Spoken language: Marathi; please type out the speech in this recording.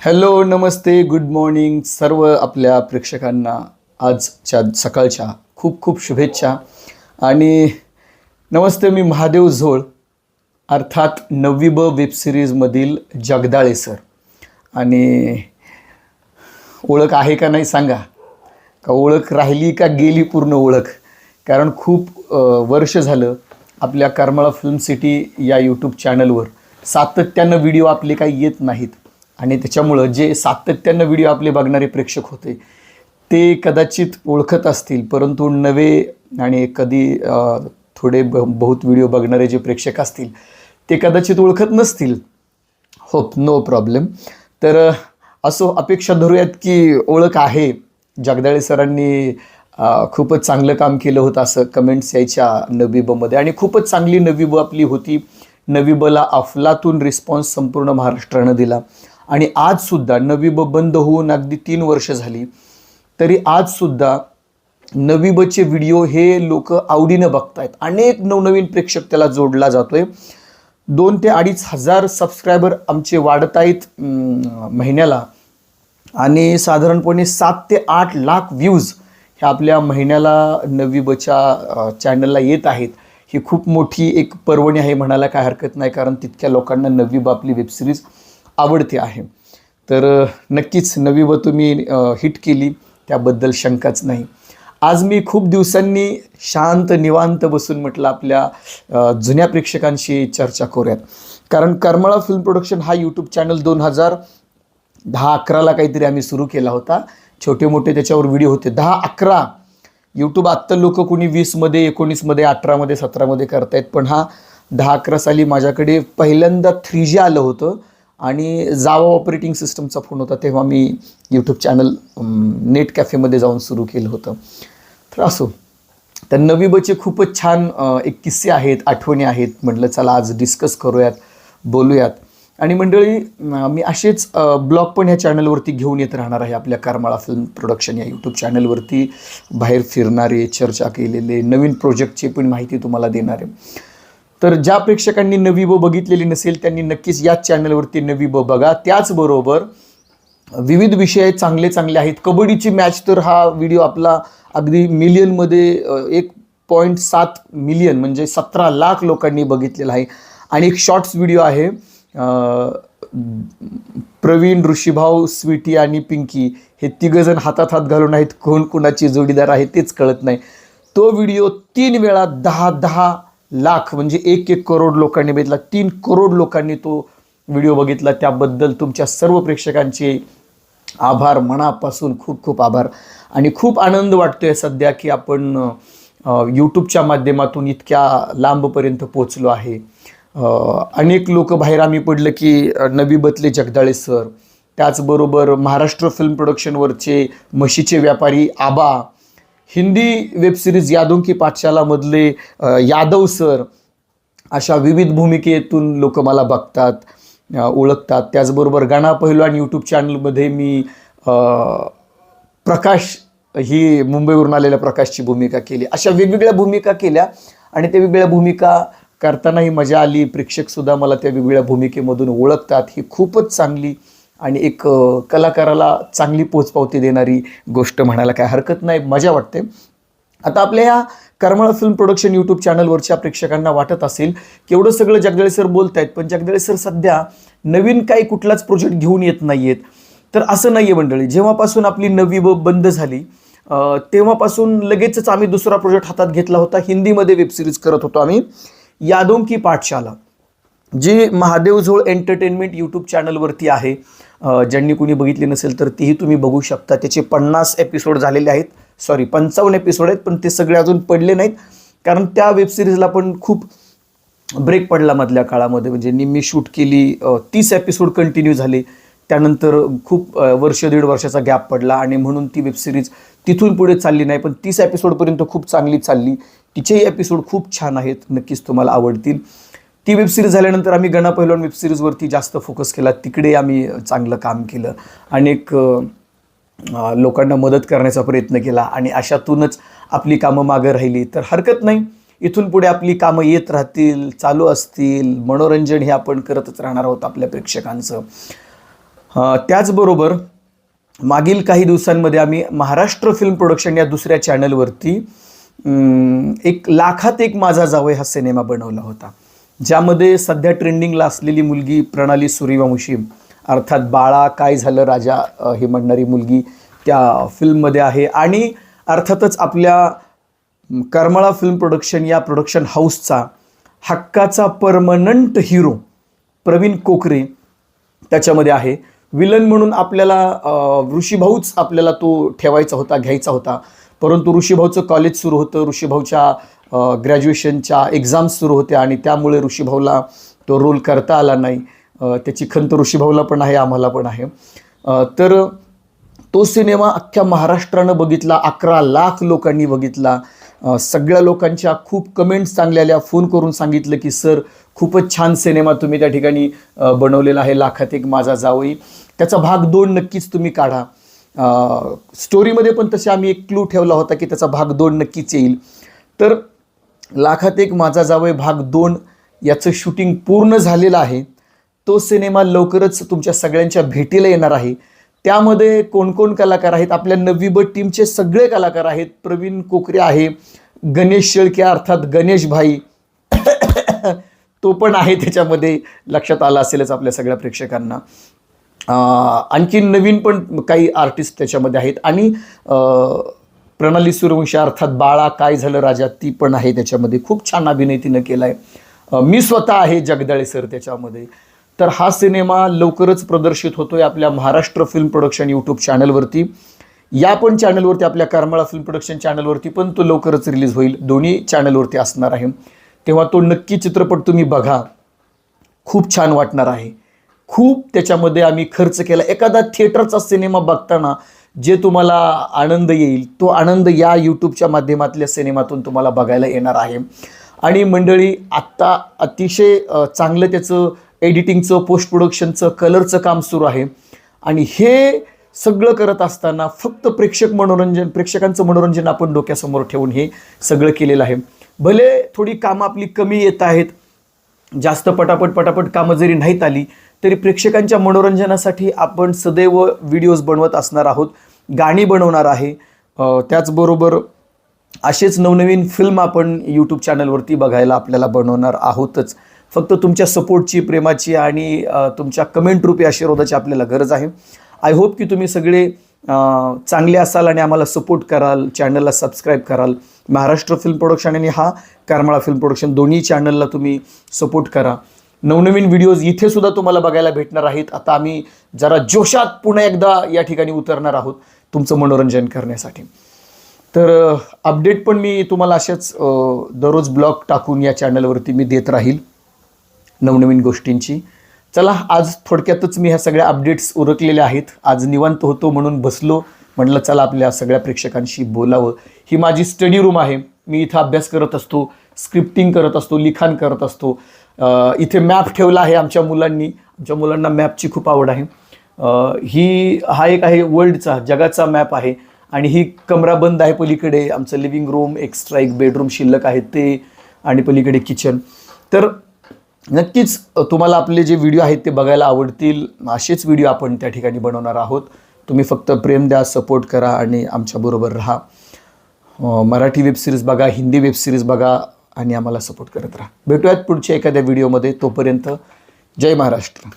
हॅलो नमस्ते गुड मॉर्निंग सर्व आपल्या प्रेक्षकांना आजच्या सकाळच्या खूप खूप शुभेच्छा. आणि नमस्ते मी महादेव झोळ अर्थात नववी ब वेबसिरीजमधील जगदाळे सर आणि ओळख आहे का नाही सांगा. का ओळख राहिली का गेली पूर्ण ओळख. कारण खूप वर्ष झालं आपल्या करमाळा फिल्म सिटी या यूट्यूब चॅनलवर सातत्यानं व्हिडिओ आपले काही येत नाहीत. आणि त्याच्यामुळं जे सातत्यानं व्हिडिओ आपले बघणारे प्रेक्षक होते ते कदाचित ओळखत असतील. परंतु नवे आणि कधी थोडे ब बहुत व्हिडिओ बघणारे जे प्रेक्षक असतील ते कदाचित ओळखत नसतील. Hope no problem. तर असो अपेक्षा धरूयात की ओळख आहे. जगदाळे सरांनी खूपच चांगलं काम केलं होतं असं कमेंट्स यायच्या नवीबमध्ये. आणि खूपच चांगली नवीब आपली होती. नवीबला अफलातून रिस्पॉन्स संपूर्ण महाराष्ट्रानं दिला. आणि आजसुद्धा नवीब बंद होऊन अगदी तीन वर्ष झाली तरी आजसुद्धा नवीबचे व्हिडिओ हे लोक आवडीनं बघतायत. अनेक नवनवीन प्रेक्षक त्याला जोडला जातोय. दोन ते अडीच हजार सबस्क्रायबर आमचे वाढत आहेत महिन्याला. आणि साधारणपणे सात ते आठ लाख व्ह्यूज ह्या आपल्या महिन्याला नवीबच्या चॅनलला येत आहेत. ही खूप मोठी एक पर्वणी आहे म्हणायला काय हरकत नाही कारण तितक्या लोकांना नवीब आपली वेबसिरीज आवडते आहे. तर नक्कीच नवी व तुम्ही हिट केली त्याबद्दल शंकाच नाही. आज मी खूप दिवसांनी शांत निवांत बसून म्हटलं आपल्या जुन्या प्रेक्षकांशी चर्चा करूयात. कारण करमाळा फिल्म प्रोडक्शन हा यूट्यूब चॅनल दोन हजार दहा अकराला काहीतरी आम्ही सुरू केला होता. छोटे मोठे त्याच्यावर व्हिडिओ होते. दहा अकरा. यूट्यूब आत्ता लोक कोणी वीसमध्ये एकोणीसमध्ये अठरामध्ये सतरामध्ये करतायत. पण हा दहा अकरा साली माझ्याकडे पहिल्यांदा थ्री जी आलं होतं. आणि जावा ऑपरेटिंग सिस्टमचा फोन होता तेव्हा मी यूट्यूब चॅनल नेट कॅफेमध्ये जाऊन सुरू केलं होतं. तर असो तर नवीबचे खूपच छान एक किस्से आहेत आठवणी आहेत म्हटलं चला आज डिस्कस करूयात बोलूयात. आणि मंडळी मी असेच ब्लॉग पण ह्या चॅनलवरती घेऊन येत राहणार आहे आपल्या करमाळा फिल्म प्रोडक्शन या यूट्यूब चॅनलवरती बाहेर फिरणारे चर्चा केलेले नवीन प्रोजेक्टची पण माहिती तुम्हाला देणार आहे. तर ज्या प्रेक्षकांनी नवी ब बघितलेली नसेल त्यांनी नक्कीच याच चॅनलवरती नवी ब बघा. त्याचबरोबर विविध विषय चांगले चांगले आहेत. कबड्डीची मॅच तर हा व्हिडिओ आपला अगदी मिलियनमध्ये एक पॉईंट सात मिलियन म्हणजे सतरा लाख लोकांनी बघितलेला आहे. आणि एक शॉर्ट्स व्हिडिओ आहे प्रवीण ऋषीभाऊ स्वीटी आणि पिंकी. हे तिघजण हातात हात घालून आहेत. कोण कोणाची जोडीदार आहे तेच कळत नाही. तो व्हिडिओ तीन वेळा दहा दहा लाख म्हणजे एक एक करोड लोकांनी बघितला तीन करोड लोकांनी तो व्हिडिओ बघितला. त्याबद्दल तुमच्या सर्व प्रेक्षकांचे आभार मनापासून खूप खूप आभार. आणि खूप आनंद वाटतो आहे सध्या की आपण यूट्यूबच्या माध्यमातून इतक्या लांबपर्यंत पोचलो आहे. अनेक लोक बाहेर आम्ही पडलं की नवी बतले जगदाळे सर. त्याचबरोबर महाराष्ट्र फिल्म प्रोडक्शनवरचे म्हशीचे व्यापारी आबा हिंदी वेबसिरीज यादों की पाठशालामधले यादव सर अशा विविध भूमिकेतून लोक मला बघतात ओळखतात. त्याचबरोबर गाणा पहिलवान यूट्यूब चॅनलमध्ये मी प्रकाश ही मुंबईवरून आलेल्या प्रकाशची भूमिका केली. अशा वेगवेगळ्या भूमिका केल्या आणि त्या वेगवेगळ्या भूमिका करतानाही मजा आली. प्रेक्षकसुद्धा मला त्या वेगवेगळ्या भूमिकेमधून ओळखतात. ही खूपच चांगली आणि एक कलाकाराला चांगली पोचपावती देणारी गोष्ट म्हणायला काय हरकत नाही मजा वाटते. आता आपल्या या करमळा फिल्म प्रोडक्शन यूट्यूब चॅनलवरच्या प्रेक्षकांना वाटत असेल की एवढं सगळं जगदळे सर बोलत आहेत पण जगदळे सर सध्या नवीन काही कुठलाच प्रोजेक्ट घेऊन येत नाही आहेत तर असं नाही आहे मंडळी जेव्हापासून आपली नवी ब बंद झाली तेव्हापासून लगेचच आम्ही दुसरा प्रोजेक्ट हातात घेतला होता. हिंदीमध्ये वेबसिरीज करत होतो आम्ही. यादों की पाठशाला. जी महादेव झोळ एंटरटेनमेंट यूट्यूब चॅनलवरती आहे ज्यांनी कुणी बघितली नसेल तर तीही तुम्ही बघू शकता. त्याचे पन्नास एपिसोड झालेले आहेत. सॉरी पंचावन्न एपिसोड आहेत पण ते सगळे अजून पडले नाहीत. कारण त्या वेबसिरीजला पण खूप ब्रेक पडला मधल्या काळामध्ये. म्हणजे निम्मी शूट केली तीस एपिसोड कंटिन्यू झाले. त्यानंतर खूप वर्ष दीड वर्षाचा गॅप पडला आणि म्हणून ती वेबसिरीज तिथून पुढे चालली नाही पण तीस एपिसोडपर्यंत खूप चांगली चालली. तिचेही एपिसोड खूप छान आहेत नक्कीच तुम्हाला आवडतील. ती वेबसिरीज झाल्यानंतर आम्ही गणा पहिलवान वेबसिरीजवरती जास्त फोकस केला. तिकडे आम्ही चांगलं काम केलं अनेक लोकांना मदत करण्याचा प्रयत्न केला आणि अशातूनच आपली कामं मागं राहिली. तर हरकत नाही. इथून पुढे आपली कामं येत राहतील चालू असतील. मनोरंजन हे आपण करतच राहणार आहोत आपल्या प्रेक्षकांचं. त्याचबरोबर मागील काही दिवसांमध्ये आम्ही महाराष्ट्र फिल्म प्रोडक्शन या दुसऱ्या चॅनलवरती एक लाखात एक माझा जावय हा सिनेमा बनवला होता. ज्यामध्ये सध्या ट्रेंडिंगला असलेली मुलगी प्रणाली सूर्यवंशी. अर्थात बाळा काय झालं राजा हे म्हणणारी मुलगी त्या फिल्ममध्ये आहे. आणि अर्थातच आपल्या करमळा फिल्म प्रोडक्शन या प्रोडक्शन हाऊसचा हक्काचा परमनंट हिरो प्रवीण कोकरे त्याच्यामध्ये आहे. विलन म्हणून आपल्याला ऋषीभाऊच आपल्याला तो ठेवायचा होता घ्यायचा होता. परंतु ऋषीभाऊचं कॉलेज सुरू होतं. ऋषीभाऊच्या ग्रॅज्युएशनच्या एक्झाम्स सुरू होत्या आणि त्यामुळे ऋषीभाऊला तो रोल करता आला नाही. त्याची खंत ऋषीभाऊला पण आहे आम्हाला पण आहे. तर तो सिनेमा अख्ख्या महाराष्ट्रानं बघितला अकरा लाख लोकांनी बघितला. सगळ्या लोकांच्या खूप कमेंट्स चांगल्या आल्या. फोन करून सांगितलं की सर खूपच छान सिनेमा तुम्ही त्या ठिकाणी बनवलेला आहे. लाखात एक माझा जावई. त्याचा भाग दोन नक्कीच तुम्ही काढा. स्टोरीमध्ये पण तसे आम्ही एक क्लू ठेवला होता की त्याचा भाग दोन नक्कीच येईल. तर लाखात एक माझा जावय भाग दोन याचं शूटिंग पूर्ण झालेलं आहे. तो सिनेमा लवकरच तुमच्या सगळ्यांच्या भेटीला येणार आहे. त्यामध्ये कोण कोण कलाकार आहेत? आपल्या नववी बट टीमचे सगळे कलाकार आहेत. प्रवीण कोकरे आहे गणेश शेळके अर्थात गणेश भाई. तो पण आहे त्याच्यामध्ये लक्षात आला असेलच आपल्या सगळ्या प्रेक्षकांना. आणखी नवीन पण काही आर्टिस्ट त्याच्यामध्ये आहेत. आणि प्रणाली सूर्यवंशी अर्थात बाळा काय झालं राजा? ती पण आहे त्याच्यामध्ये. खूप छान अभिनय तिनं केला आहे मी स्वतः आहे जगदाळे सर त्याच्यामध्ये. तर हा सिनेमा लवकरच प्रदर्शित होतोय आपल्या महाराष्ट्र फिल्म प्रोडक्शन यूट्यूब चॅनलवरती या पण चॅनलवरती आपल्या करमाळा फिल्म प्रोडक्शन चॅनलवरती पण तो लवकरच रिलीज होईल. दोन्ही चॅनलवरती असणार आहे. तेव्हा तो नक्की चित्रपट तुम्ही बघा. खूप छान वाटणार आहे. खूप त्याच्यामध्ये आम्ही खर्च केला. एखादा थिएटरचा सिनेमा बघताना जे तुम्हाला आनंद येईल तो आनंद या यूट्यूबच्या माध्यमातल्या सिनेमातून तुम्हाला बघायला येणार आहे. आणि मंडळी आत्ता अतिशय चांगलं त्याचं एडिटिंगचं पोस्ट प्रोडक्शनचं कलरचं काम सुरू आहे. आणि हे सगळं करत असताना फक्त प्रेक्षक मनोरंजन प्रेक्षकांचं मनोरंजन आपण डोक्यासमोर ठेवून हे सगळं केलेलं आहे. भले थोडी कामं आपली कमी येत आहेत जास्त पटापट पटापट कामं जरी नाहीत आली तरी प्रेक्षकांच्या मनोरंजनासाठी आपण सदैव व्हिडिओज बनवत असणार आहोत. गाणी बनवणार आहे. त्याचबरोबर असेच नवनवीन फिल्म आपण यूट्यूब चॅनलवरती बघायला आपल्याला बनवणार आहोतच. फक्त तुमच्या सपोर्टची प्रेमाची आणि तुमच्या कमेंट रूपी आशीर्वादाची आपल्याला गरज आहे. आय होप की तुम्ही सगळे चांगले असाल आणि आम्हाला सपोर्ट कराल चॅनलला सबस्क्राईब कराल. महाराष्ट्र फिल्म प्रोडक्शन आणि हा करमाळा फिल्म प्रोडक्शन दोन्ही चॅनलला तुम्ही सपोर्ट करा. नवनवीन व्हिडिओज इथे सुद्धा तुम्हाला बघायला भेटणार आहेत. आता आम्ही जरा जोशात पुन्हा एकदा या ठिकाणी उतरणार आहोत तुमचं मनोरंजन करण्यासाठी. तर अपडेट पण मी तुम्हाला अशाच दररोज ब्लॉग टाकून या चॅनलवरती मी देत राहील नवनवीन गोष्टींची. चला आज थोडक्यातच मी ह्या सगळ्या अपडेट्स उरकलेल्या आहेत. आज निवांत होतो म्हणून बसलो. म्हटलं चला आपल्या सगळ्या प्रेक्षकांशी बोलावं. ही माझी स्टडी रूम आहे. मी इथं अभ्यास करत असतो स्क्रिप्टिंग करत असतो लिखाण करत असतो. इथे मॅप ठेवला आहे आमच्या मुलांनी. आमच्या मुलांना मॅपची खूप आवड आहे. ही हा एक आहे वर्ल्डचा जगाचा मॅप आहे. आणि ही कमरा बंद आहे पलीकडे. आमचं लिव्हिंग रूम एक्स्ट्रा एक बेडरूम शिल्लक आहे ते आणि पलीकडे किचन तर नक्कीच तुम्हाला आपले जे व्हिडिओ आहेत ते बघायला आवडतील. असेच व्हिडिओ आपण त्या ठिकाणी बनवणार आहोत. तुम्ही फक्त प्रेम द्या सपोर्ट करा आणि आमच्याबरोबर राहा. मराठी वेबसिरीज बघा हिंदी वेबसिरीज बघा. आणि आम्हाला सपोर्ट करत राहा. भेटूयात पुढच्या एखाद्या व्हिडिओमध्ये तोपर्यंत जय महाराष्ट्र.